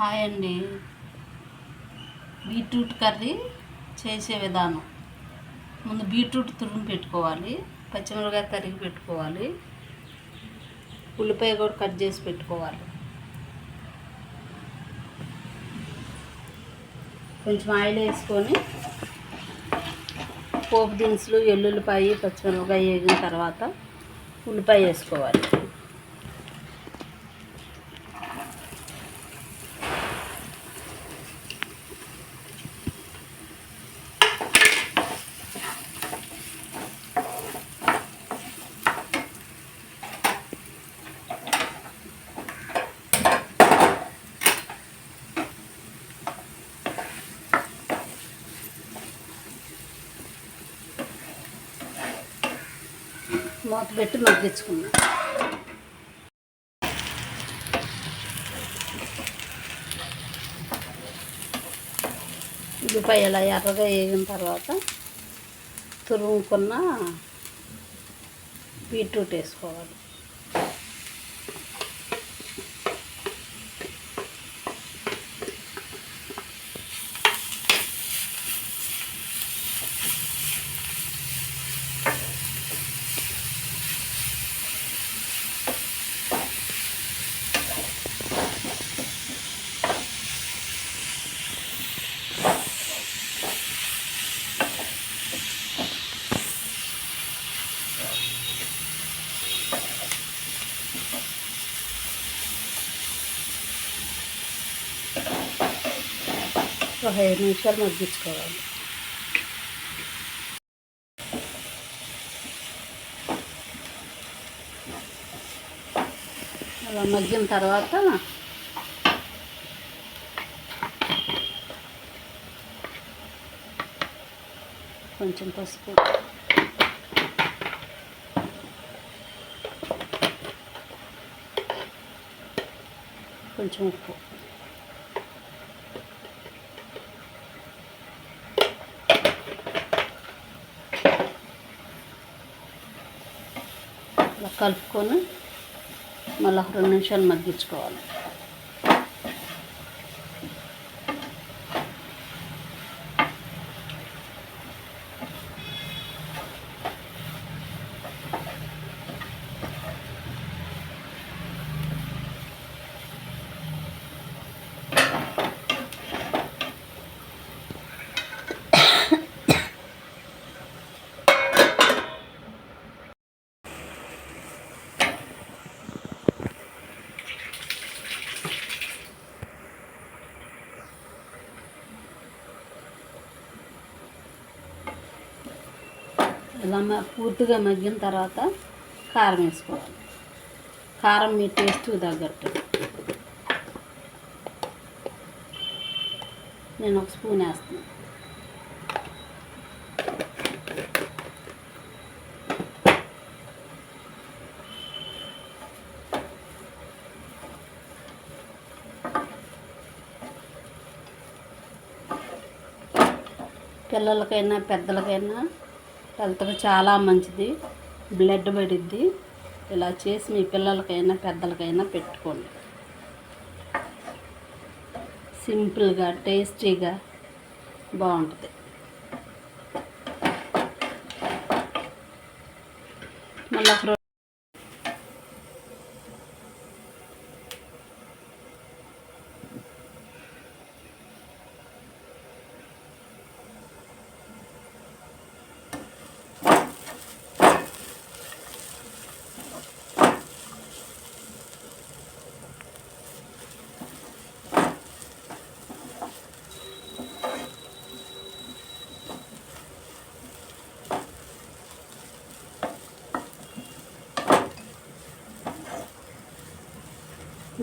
Hi అండి beetroot curry చేసే విధానం ముందు బీట్రూట్ తురుము పెట్టుకోవాలి పచ్చిమిరపకాయ తరిగి పెట్టుకోవాలి ఉల్లిపాయ కూడా కట్ చేసి పెట్టుకోవాలి కొంచెం ఆయిల్ వేసుకొని పోపు దినుసులు ఎల్లుల్లిపాయ పచ్చిమిరపకాయ వేగిన తర్వాత ఉల్లిపాయ వేసుకోవాలి మూత పెట్టి మగ్గించుకున్నాం ఉల్లిపాయ ఇలా ఎర్రగా వేగిన తర్వాత తురుముకున్న బీట్రూట్ వేసుకోవాలి ఒక ఐదు నిమిషాలు మగ్గించుకోవాలి అలా మగ్గిన తర్వాత కొంచెం పసుపు కొంచెం ఉప్పు కలుపుకొని మళ్ళీ రెండు నిమిషాలు మగ్గించుకోవాలి ఇలా పూర్తిగా మగ్గిన తర్వాత కారం వేసుకోవాలి కారం మీ టేస్ట్కి తగ్గట్టు నేను ఒక స్పూన్ వేస్తాను పిల్లలకైనా పెద్దలకైనా హెల్త్కి చాలా మంచిది బ్లడ్ పడిద్ది ఇలా చేసి మీ పిల్లలకైనా పెద్దలకైనా పెట్టుకోండి సింపుల్గా టేస్టీగా బాగుంటుంది మళ్ళీ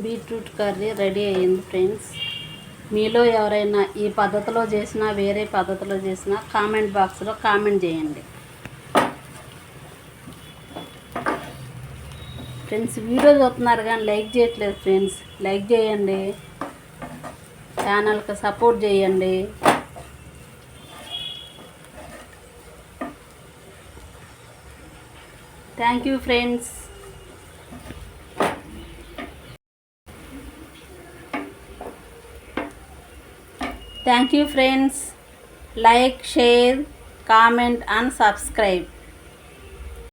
బీట్రూట్ కర్రీ రెడీ అయింది ఫ్రెండ్స్ మీలో ఎవరైనా ఈ పద్ధతిలో చేసినా వేరే పద్ధతిలో చేసినా కామెంట్ బాక్స్లో కామెంట్ చేయండి ఫ్రెండ్స్ వీడియో చూస్తున్నారు కానీ లైక్ చేయట్లేదు ఫ్రెండ్స్ లైక్ చేయండి ఛానల్కి సపోర్ట్ చేయండి thank you friends Thank you friends. Like, share, comment and subscribe.